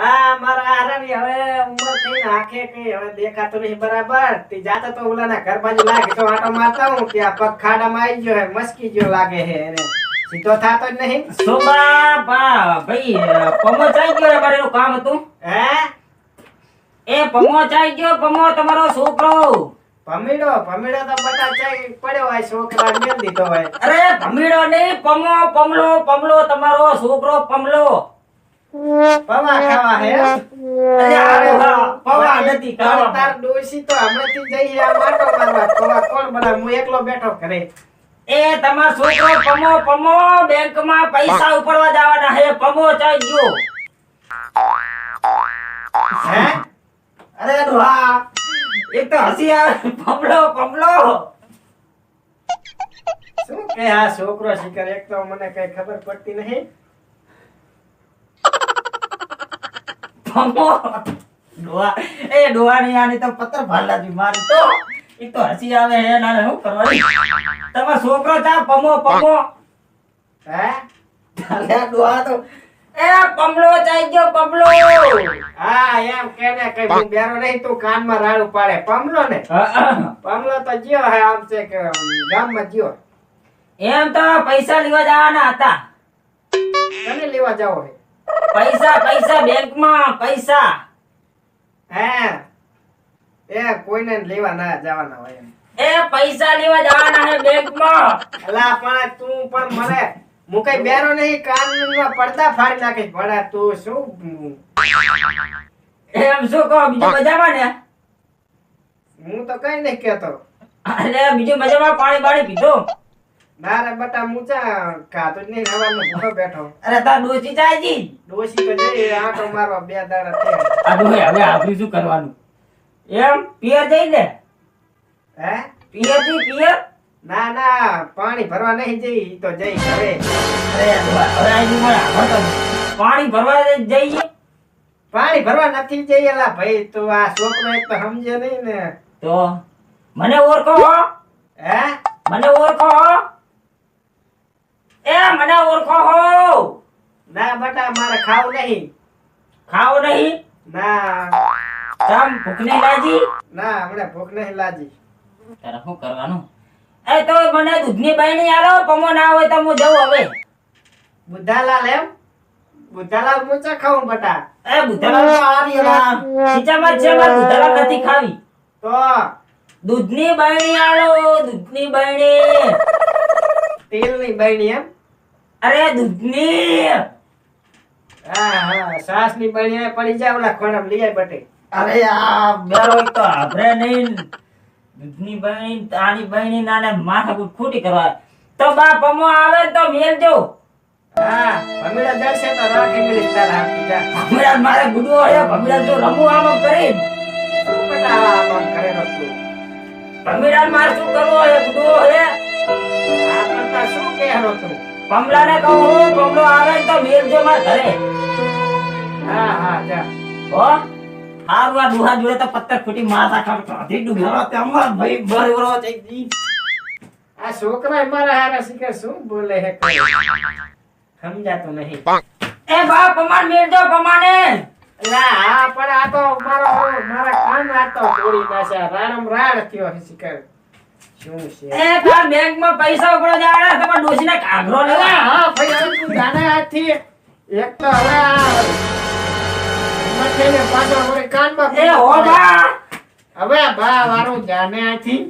આ મારા હારાની હવે ઉંમર થઈને આંખે કઈ હવે દેખાતું નહીં બરાબર? તે જાતો તો ઓલાના ઘર બાજુ લાગે તો આટો મારતા હું કે આ પગ ખાડામાં આવી ગયો હે મસ્કી ગયો લાગે હે એને. સીધો થાતો જ નહીં? શોભા બા ભાઈ પમો ચાઈ ગયો અમારે એનું કામ હતું? હે? એ પમો ચાઈ ગયો પમો તમારો છોકરો. ભમીડો ભમીડો તો બટા ચાઈ પડ્યો હોય છોકરા મેલ દીધો હોય. અરે ભમીડો નહીં પમો પમલો પમલો તમારો છોકરો પમલો. પવા ખાવા હે? અરે અરે વાહ, પવા. નથી. ખાવા. તાર ડોશી તો હમણાંથી જઈ આ માટો મારવા પવા કોણ બના હું એકલો બેઠો ઘરે. એ તમારો છોકરો પમો પમો બેંકમાં પૈસા ઉપાડવા જવાના હે. પમો ચાઈ ગયો. હે? અરે ડોહા એક તો હસી આવે. પમલો પમલો. શું કે આ છોકરો શીખર? એક તો મને કઈ ખબર પડતી નહીં. પમો ડોહા. એ ડોવાની આની તો પત્તર ભાલાજી મારી તો. એક તો હસી આવે હે ના શું કરવાની તમારો છોકરો તા પમો પમો હે? તાલે ડોહા તો. એ પમલો ચાઈ ગયો પમલો. હા એમ કે ને હું બેરો નહીં તું કાનમાં રાડું પાડે પમલો ને? પમલો તો ગયો હે આમ છે કે ગામમાં જ્યો એમ તો પૈસા લેવા જવાના હતા. તમે લેવા જાવ હે? પૈસા પૈસા બેંકમાં પૈસા. હે એ કોઈને લેવા ના જવાના હોય એ પૈસા લેવા જવાના હે બેંકમાં. અલા પણ તું પણ મને મુકાઈ બેરો નહીં કાનમાં પડદા ફાડી નાખીશ ભડા તું શું એમ શું કહો બીજું મજામાં ને? હું તો કઈ નહીં કેતો અરે બીજું મજામાં પાણી બાણી પીધો? ના રે બટા મૂચા કાતો જ નહીં હવાનો ભૂખો બેઠો. અરે તા ડોસી ચાયજી ડોશી તો જઈ તો મારવા બે દાડા થયા. આ ડોહે હવે આપણે શું કરવાનું? એમ? પિયર જઈ ને? હે? પિયરથી પિયર? ના ના પાણી ભરવા નહીં જઈ તો જઈ ઘરે. અરે અરે આ ડોહા પાણી ભરવા જઈએ? પાણી ભરવા નથી જઈ એલા ભાઈ તો આ છોકરો એક તો સમજે નહીં ને. તો? મને ઓળખો હે? મને ઓળખો હો. એ મને ઓળખો હો. ના બટા મારે ખાવ નહીં. ખાવ નહીં? ના. તમ ભૂખ નહીં લાજી ના હમણાં ભૂખ નહીં લાજી તારે શું કરવાનું? એ તો મને દૂધની બાયણી આલો પમો ના હોય તો હું જઉં હવે. બુધાલાલ એમ? બુધાલાલ મૂચા ખાવું બટા? એ બુધાલાલ તો આવી ખીચામાં છે મારે બુધાલાલ નથી ખાવી. તો? દૂધની બાયણી આલો દૂધની બાયણી તેલની બહેણી એમ. અરે દૂધની! હા હા સાસની બહેણી પડી જાય ઓલા ખોણામ લઈ જાય બટે. અરે આ બેરો તો આપણે નહીં. દૂધની બાયણી તારી બાયણી નાને માથા કૂટ ખોટી કરવા. તો બા પમો આવે તો મેલજો હા ભમીડા જડશે તો રાખી તારા મારે ગુડુ હોય ભમરા જો રમું આમ કરી. શું બટા આમ તું મારે શું કરવો હોય ગુડો હોય? તું પમલાને કહું હું પમલો આવે તો મેલજો માર ઘરે હા હા જા. ઓ હારું આ દુહા જોડે તો પત્તર ફૂટી માથા ખાટ કાઢી તે અમાર ભાઈ બરવરો થઈ ગઈ આ છોકરા મારા હારા શીખે શું બોલે હે કઈ? સમજાતું નહીં. એ બાપ અમાર મેલજો પમાને ના હા પણ આ તો મારો મારા કાન આ તો તોડી નાખ્યા. રામ રાણ થયો છે શિખર. છે એ તાર બેંકમાં પૈસા ઉપડો તમાર કાગરો હા ભાઈ હવે તું જાને એક તો હવે આ મથેને પાછો વળી કાનમાં એ હો બા. હવે બા વાળું જાને હાથી